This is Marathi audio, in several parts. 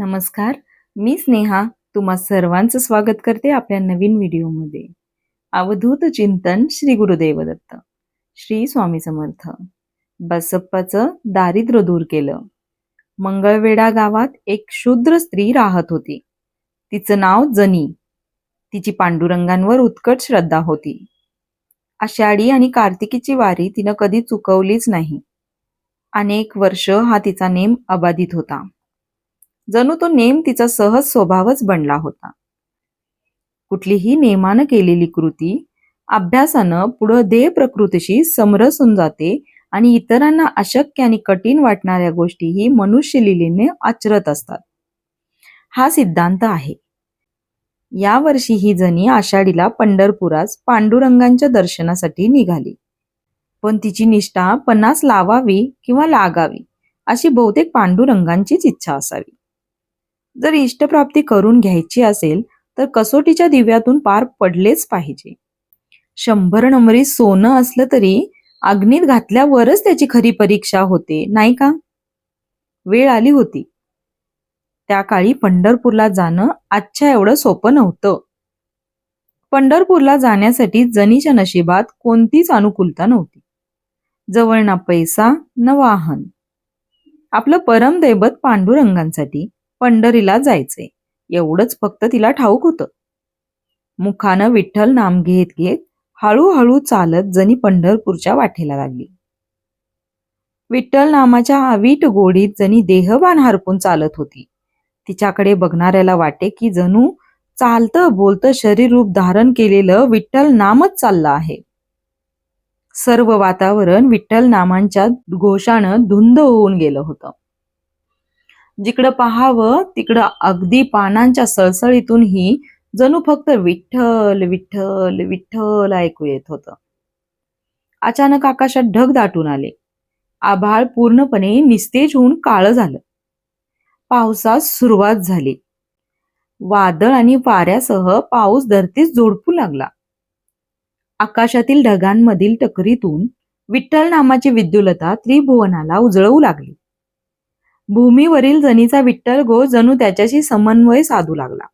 नमस्कार मी स्नेहा. तुम्हा सर्वांचं स्वागत करते आपल्या नवीन व्हिडिओमध्ये. अवधूत चिंतन श्री गुरुदेव दत्त श्री स्वामी समर्थ. बसप्पाचं दारिद्र्य दूर केलं. मंगळवेढा गावात एक शूद्र स्त्री राहत होती. तिचं नाव जनी. तिची पांडुरंगांवर उत्कट श्रद्धा होती. आषाढी आणि कार्तिकीची वारी तिनं कधी चुकवलीच नाही. अनेक वर्ष हा तिचा नेम अबाधित होता. जणू तो नेम तिचा सहज स्वभावच बनला होता. कुठलीही नेमानं केलेली कृती अभ्यासानं पुढं देह प्रकृतीशी समरसून जाते आणि इतरांना अशक्य आणि कठीण वाटणाऱ्या गोष्टीही मनुष्य लिलेने आचरत असतात. हा सिद्धांत आहे. या वर्षी ही जणी आषाढीला पंढरपुरास पांडुरंगांच्या दर्शनासाठी निघाली. पण तिची निष्ठा पन्नास लावावी किंवा लागावी अशी बहुतेक पांडुरंगांचीच इच्छा असावी. जर इष्टप्राप्ती करून घ्यायची असेल तर कसोटीच्या दिव्यातून पार पडलेच पाहिजे. शंभर नंबरी सोनं असलं तरी अग्नीत घातल्यावरच त्याची खरी परीक्षा होते नाही का? वेळ आली होती. त्या काळी पंढरपूरला जाणं आजच्या एवढं सोपं नव्हतं. पंढरपूरला जाण्यासाठी जनीच्या नशिबात कोणतीच अनुकूलता नव्हती. जवळ ना पैसा न वाहन. आपलं परमदैवत पांडुरंगांसाठी पंढरीला जायचे. एवढंच फक्त तिला ठाऊक होतं. मुखानं विठ्ठल नाम घेत घेत हळूहळू चालत जणी पंढरपूरच्या वाटेला लागली. विठ्ठल नामाच्या आवीट गोडीत जणी देहबान हरपून चालत होती. तिच्याकडे बघणाऱ्याला वाटे की जणू चालतं बोलतं शरीर रूप धारण केलेलं विठ्ठल नामच चाललं आहे. सर्व वातावरण विठ्ठल नामांच्या घोषानं धुंद होऊन गेलं होतं. जिकडं पाहावं तिकडं अगदी पानांच्या सळसळीतूनही जणू फक्त विठ्ठल विठ्ठल विठ्ठल ऐकू येत होतं. अचानक आकाशात ढग दाटून आले. आभाळ पूर्णपणे निस्तेज होऊन काळं झालं. पावसास सुरुवात झाली. वादळ आणि वाऱ्यासह पाऊस धरतीस जोडपू लागला. आकाशातील ढगांमधील टकरीतून विठ्ठल नामाची विद्युलता त्रिभुवनाला उजळवू लागली. भूमीवरील जनीचा विठ्ठल गो जणू त्याच्याशी समन्वय साधू लागला.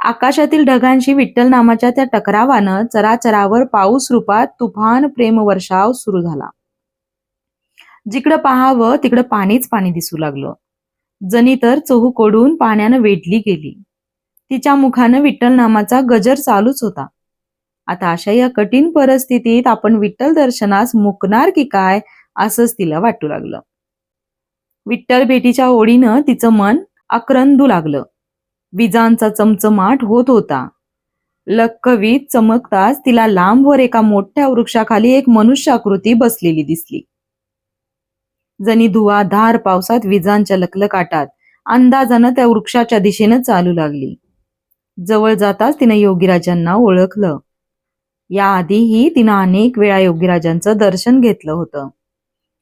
आकाशातील ढगांशी विठ्ठल नामाच्या त्या टकरावानं चराचरावर पाऊस रूपात तुफान प्रेम वर्षाव सुरू झाला. जिकडं पाहावं तिकडं पाणीच पाणी दिसू लागलं. जनी तर चहूकडून पाण्यानं वेढली गेली. तिच्या मुखानं विठ्ठल नामाचा गजर चालूच होता. आता अशा या कठीण परिस्थितीत आपण विठ्ठल दर्शनास मुकणार की काय असंच तिला वाटू लागलं. विठ्ठल भेटीच्या ओढीनं तिचं मन आक्रंदू लागलं. विजांचा चमचमाट होत होता. लक्कवीत चमकताच तिला लांबवर एका मोठ्या वृक्षाखाली एक मनुष्याकृती बसलेली दिसली. जणी धुवाधार पावसात विजांच्या लकलकाटात अंदाजानं त्या वृक्षाच्या दिशेनं चालू लागली. जवळ जाताच तिनं योगीराजांना ओळखलं. याआधीही तिनं अनेक वेळा योगीराजांचं दर्शन घेतलं होतं.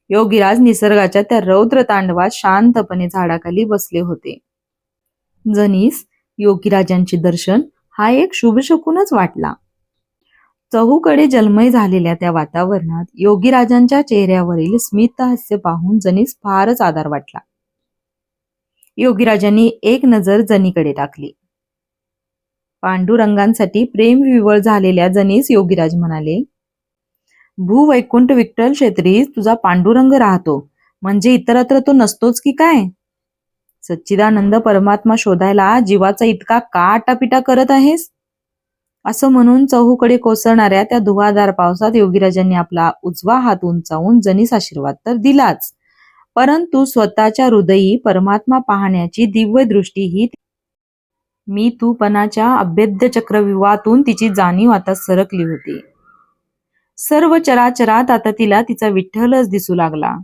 योगीराज निसर्गाच्या त्या रौद्र तांडवात शांतपणे झाडाखाली बसले होते. जनीस योगीराजांचे दर्शन हा एक शुभ शकूनच वाटला. चहूकडे जन्मय झालेल्या त्या वातावरणात योगीराजांच्या चेहऱ्यावरील स्मित हास्य पाहून जनीस फारच आधार वाटला. योगीराजांनी एक नजर जनीकडे टाकली. पांडुरंगांसाठी प्रेम विवळ झालेल्या जनीस योगीराज म्हणाले भूवैकुंठ विठ्ठल क्षेत्री तुझा पांडुरंग राहतो. म्हणजे इतरत्र तो नसतोच की काय? सच्चिदानंद परमात्मा शोधायला जीवाचा इतका का आटापिटा करत आहेस? असं म्हणून चहूकडे कोसळणाऱ्या त्या धुवाधार पावसात योगीराजांनी आपला उजवा हात उंचावून जनीस आशीर्वाद तर दिलाच. परंतु स्वतःच्या हृदयी परमात्मा पाहण्याची दिव्य दृष्टी ही मी तूपणाच्या अभेद्य चक्रव्यूहातून तिची जाणीव आता सरकली होती. सर्व चराचरात आता तिला तिचा विठ्ठलच दिसू लागला.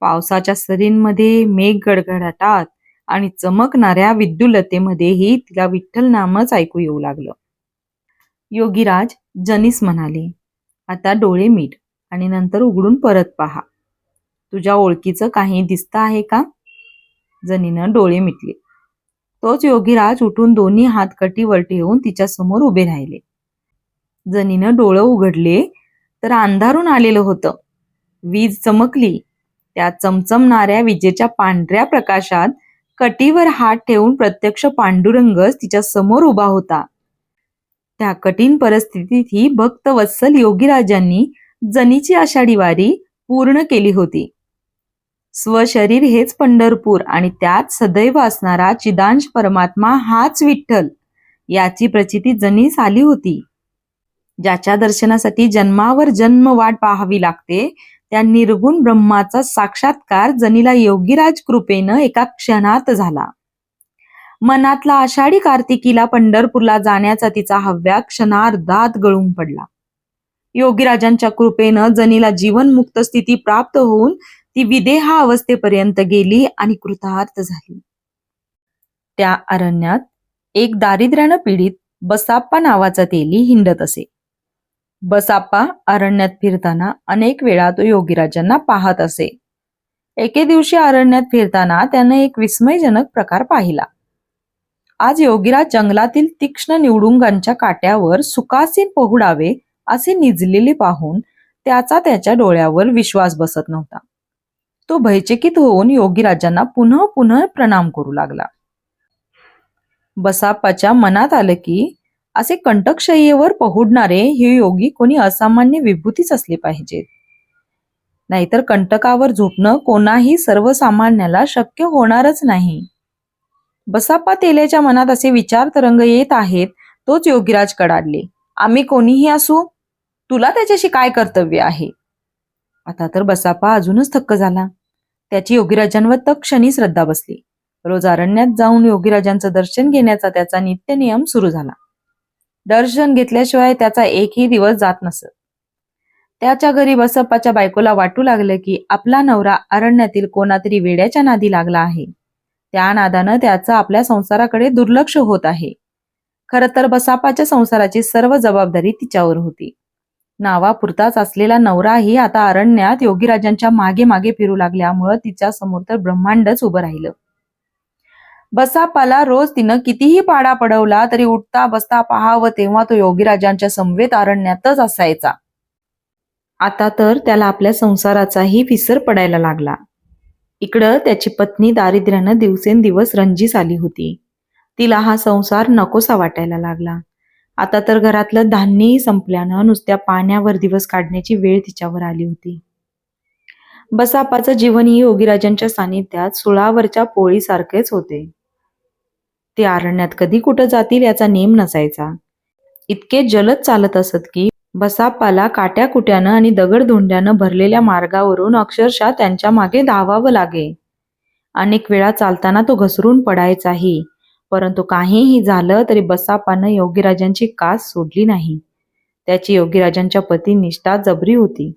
पावसाच्या सरींमध्ये मेघ गडगडाटात आणि चमकणाऱ्या विद्युलतेमध्येही तिला विठ्ठल नामच ऐकू येऊ लागलं. योगीराज जनीस म्हणाले आता डोळे मीट आणि नंतर उघडून परत पहा. तुझ्या ओळखीचं काही दिसत आहे का? जनीनं डोळे मिटले. तोच योगीराज उठून दोन्ही हात कटीवर ठेवून तिच्या समोर उभे राहिले. जनीनं डोळं उघडले तर अंधारून आलेलं होतं. वीज चमकली. त्या चमचमणाऱ्या विजेच्या पांढऱ्या प्रकाशात कटीवर हात ठेवून प्रत्यक्ष पांडुरंगच तिच्या समोर उभा होता. त्या कठीण परिस्थितीतही भक्त वत्सल योगीराजांनी जनीची आषाढी वारी पूर्ण केली होती. स्वशरीर हेच पंढरपूर आणि त्यात सदैव असणारा चिदांश परमात्मा हाच विठ्ठल याची प्रचिती जनीस आली होती. ज्याच्या दर्शनासाठी जन्मावर जन्म वाट पाहावी लागते त्या निर्गुण ब्रह्माचा साक्षात्कार जनीला योगीराज कृपेनं एका क्षणात झाला. मनातला आषाढी कार्तिकीला पंढरपूरला जाण्याचा तिचा हव्या क्षणार्धात गळून पडला. योगीराजांच्या कृपेनं जनीला जीवनमुक्त स्थिती प्राप्त होऊन ती विदेहा अवस्थेपर्यंत गेली आणि कृतार्थ झाली. त्या अरण्यात एक दारिद्र्यानं पीडित बसाप्पा नावाचा तेली हिंडत असे. बसाप्पा अरण्यात फिरताना अनेक वेळा तो योगीराजांना पाहत असे. एके दिवशी अरण्यात फिरताना त्याने एक विस्मयजनक प्रकार पाहिला. आज योगीराज जंगलातील तीक्ष्ण निवडुंगांच्या काट्यावर सुखासीन पोहुडावे असे निजलेले पाहून त्याचा त्याच्या डोळ्यावर विश्वास बसत नव्हता. तो भयचकित होऊन योगीराजांना पुन्हा पुन्हा प्रणाम करू लागला. बसाप्पाच्या मनात आलं की असे कंटकशय्येवर पहुडणारे हे योगी कोणी असामान्य विभूतीच असले पाहिजेत. नाहीतर कंटकावर झोपणं कोणाही सर्वसामान्याला शक्य होणारच नाही. बसाप्पा तेल्याच्या मनात असे विचार तरंग येत आहेत तोच योगीराज कडाडले. आम्ही कोणीही असू तुला त्याच्याशी काय कर्तव्य आहे? आता तर बसाप्पा अजूनच थक्क झाला. त्याची योगीराजांवर तक्षणी श्रद्धा बसली. रोज अरण्यात जाऊन योगीराजांचं दर्शन घेण्याचा त्याचा नित्य नियम सुरू झाला. दर्शन घेतल्याशिवाय त्याचा एकही दिवस जात नसत. त्याच्या घरी बसप्पाच्या बायकोला वाटू लागलं की आपला नवरा अरण्यातील कोणातरी वेड्याच्या नादी लागला आहे. त्या नादानं त्याचं आपल्या संसाराकडे दुर्लक्ष होत आहे. खर तर बसापाच्या संसाराची सर्व जबाबदारी तिच्यावर होती. नावापुरताच असलेला नवराही आता अरण्यात योगीराजांच्या मागे मागे फिरू लागल्यामुळं तिच्या समोर तर ब्रह्मांडच उभं राहिलं. बसापाला रोज तिनं कितीही पाडा पडवला तरी उठता बसता पाहावं तेव्हा तो योगीराजांच्या समवेत अरण्यातच असायचा. आता तर त्याला आपल्या संसाराचाही विसर पडायला लागला. इकडं त्याची पत्नी दारिद्र्यानं दिवसेंदिवस रंजीस आली होती. तिला हा संसार नकोसा वाटायला लागला. आता तर घरातलं धान्यही संपल्यानं नुसत्या पाण्यावर दिवस काढण्याची वेळ तिच्यावर आली होती. बसापाचं जीवनही योगीराजांच्या सानिध्यात सुळावरच्या पोळीसारखेच होते. ते अरण्यात कधी कुठं जातील याचा नेम नसायचा. इतके जलद चालत असत की बसापाला काट्या कुट्यानं आणि दगडधोंड्यानं भरलेल्या मार्गावरून अक्षरशः त्यांच्या मागे धावावं लागे. अनेक वेळा चालताना तो घसरून पडायचाही परंतु काहीही झालं तरी बसापानं योगीराजांची कास सोडली नाही. त्याची योगीराजांच्या पती निष्ठा जबरी होती.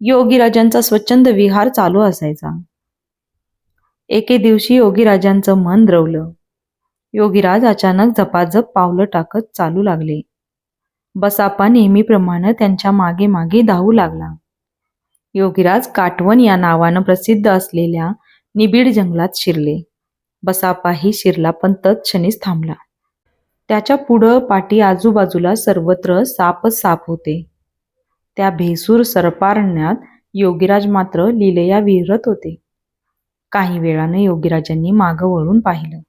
योगीराजांचा स्वच्छंद विहार चालू असायचा. एके दिवशी योगीराजांचं मन द्रवलं. योगीराज अचानक झपाझप पावलं टाकत चालू लागले. बसापा नेहमीप्रमाणे त्यांच्या मागे मागे धावू लागला. योगीराज काटवण या नावानं प्रसिद्ध असलेल्या निबिड जंगलात शिरले. बसापाही शिरला पण तत्क्षणीच थांबला. त्याच्या पुढं पाठी आजूबाजूला सर्वत्र सापच साप होते. त्या भेसूर सरपारण्यात योगीराज मात्र लिलया विहरत होते. काही वेळानं योगीराजांनी मागं वळून पाहिलं.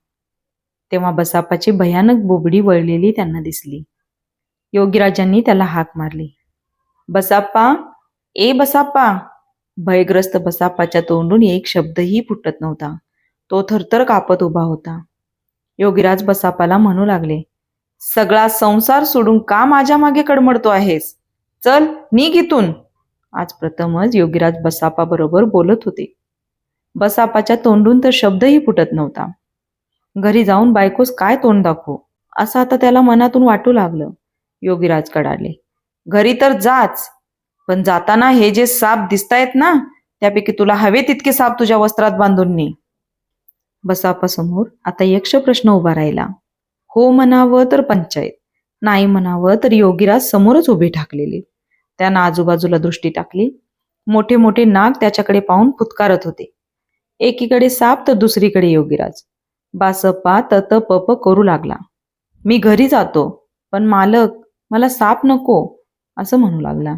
तेव्हा बसापाची भयानक बोबडी वळलेली त्यांना दिसली. योगीराजांनी त्याला हाक मारली. बसाप्पा ए बसाप्पा! भयग्रस्त बसाप्पाच्या तोंडून एक शब्दही फुटत नव्हता. तो थरथर कापत उभा होता. योगीराज बसापाला म्हणू लागले सगळा संसार सोडून का माझ्या मागे कडमडतो आहेस? चल निघ इथून. आज प्रथमच योगीराज बसापा बरोबर बोलत होते. बसापाच्या तोंडून तर शब्दही फुटत नव्हता. घरी जाऊन बायकोस काय तोंड दाखवू? असं आता त्याला मनातून वाटू लागलं. योगीराज कडाले घरी तर जाच पण जाताना हे जे साप दिसतायत ना त्यापैकी तुला हवे तितके साप तुझ्या वस्त्रात बांधून ने. बसापासमोर आता यक्ष प्रश्न उभा राहिला. हो म्हणावं तर पंचायत नाही म्हणावं तर योगीराज समोरच उभे ठाकलेले. त्यानं आजूबाजूला दृष्टी टाकली. मोठे मोठे नाग त्याच्याकडे पाहून फुतकारत होते. एकीकडे साप तर दुसरीकडे योगीराज. बासप्पा तत पप करू लागला. मी घरी जातो पण मालक मला साप नको असं म्हणू लागला.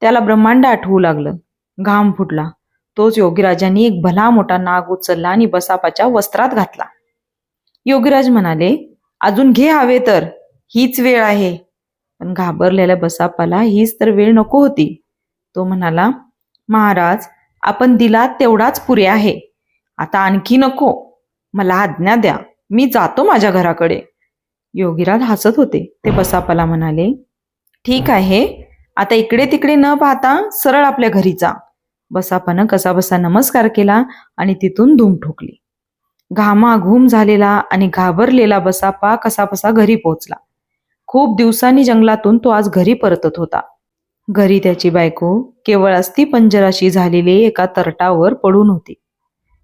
त्याला ब्रह्मांड आठवू लागलं. घाम फुटला. तोच योगीराजांनी एक भला मोठा नाग उचलला आणि बसापाच्या वस्त्रात घातला. योगीराज म्हणाले अजून घे हवे तर. हीच वेळ आहे. पण घाबरलेल्या बसापाला हीच तर वेळ नको होती. तो म्हणाला महाराज आपण दिलात तेवढाच पुरे आहे. आता आणखी नको. मला आज्ञा द्या. मी जातो माझ्या घराकडे. योगीराज हसत होते. ते बसापाला म्हणाले ठीक आहे. आता इकडे तिकडे न पाहता सरळ आपल्या घरी जा. बसापानं कसाबसा नमस्कार केला आणि तिथून धूम ठोकली. घामाघूम झालेला आणि घाबरलेला बसापा कसाबसा घरी पोहोचला. खूप दिवसांनी जंगलातून तो आज घरी परतत होता. घरी त्याची बायको केवळ अस्थि पंजराशी झालेली एका तरटावर पडून होती.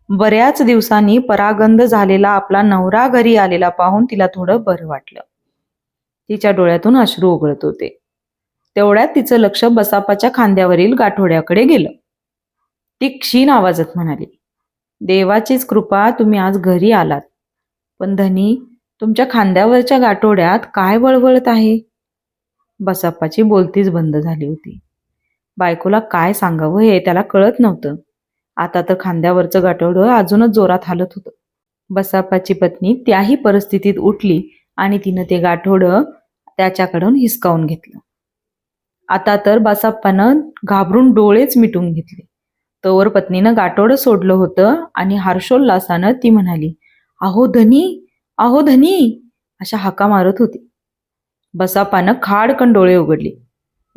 बऱ्याच दिवसांनी परागंध झालेला आपला नवरा घरी आलेला पाहून तिला थोडं बरं वाटलं. तिच्या डोळ्यातून अश्रू उघळत होते. तेवढ्यात तिचं लक्ष बसापाच्या खांद्यावरील गाठोड्याकडे गेलं. ती क्षीण आवाजात म्हणाली देवाचीच कृपा तुम्ही आज घरी आलात. पण धनी तुमच्या खांद्यावरच्या गाठोड्यात काय वळवळत आहे? बसाप्पाची बोलतीच बंद झाली होती. बायकोला काय सांगावं हे त्याला कळत नव्हतं. आता तर खांद्यावरचं गाठोडं अजूनच जोरात हालत होतं. बसाप्पाची पत्नी त्याही परिस्थितीत उठली आणि तिनं ते गाठोडं त्याच्याकडून हिसकावून घेतलं. आता तर बसाप्पानं घाबरून डोळेच मिटून घेतले. तोवर पत्नीनं गाठोडं सोडलं होतं आणि हर्षोल्लासानं ती म्हणाली अहो धनी अहो धनी अशा हाका मारत होती. बसापानं खाडकन डोळे उघडली.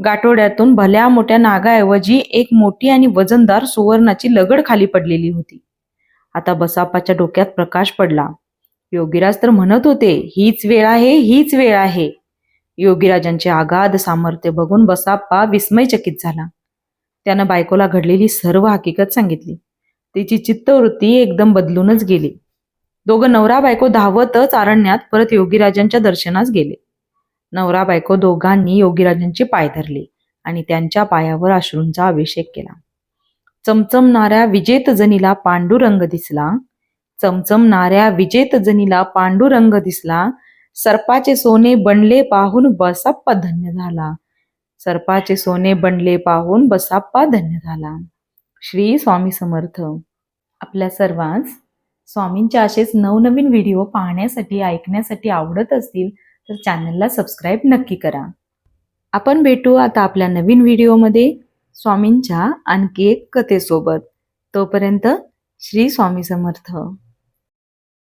गाठोड्यातून भल्या मोठ्या नागाऐवजी एक मोठी आणि वजनदार सुवर्णाची लगड खाली पडलेली होती. आता बसापाच्या डोक्यात प्रकाश पडला. योगीराज तर म्हणत होते हीच वेळ आहे हीच वेळ आहे. योगीराजांचे आगाध सामर्थ्य बघून बसाप्पा विस्मयचकित झाला. त्यानं बायकोला घडलेली सर्व हकीकत सांगितली. तिची चित्तवृत्ती एकदम बदलूनच गेली. दोघं नवरा बायको धावतच अरण्यात परत योगीराजांच्या दर्शनास गेले. नवरा बायको दोघांनी योगीराजांची पाय धरले आणि त्यांच्या पायावर अश्रूंचा अभिषेक केला. चमचमणाऱ्या विजेत जनीला पांडुरंग दिसला. चमचमणाऱ्या विजेत जनीला पांडुरंग दिसला. सर्पाचे सोने बनले पाहून बसाप्पा धन्य झाला. सर्पाचे सोने बनले पाहून बसाप्पा धन्य झाला. श्री स्वामी समर्थ. आपल्या सर्वांस स्वामींचे असेच नवनवीन व्हिडिओ पाहण्यासाठी ऐकण्यासाठी आवडत असतील तर चॅनलला सबस्क्राईब नक्की करा. आपण भेटू आता आपल्या नवीन व्हिडिओमध्ये स्वामींच्या आणखी एक कथेसोबत. तोपर्यंत श्री स्वामी समर्थ.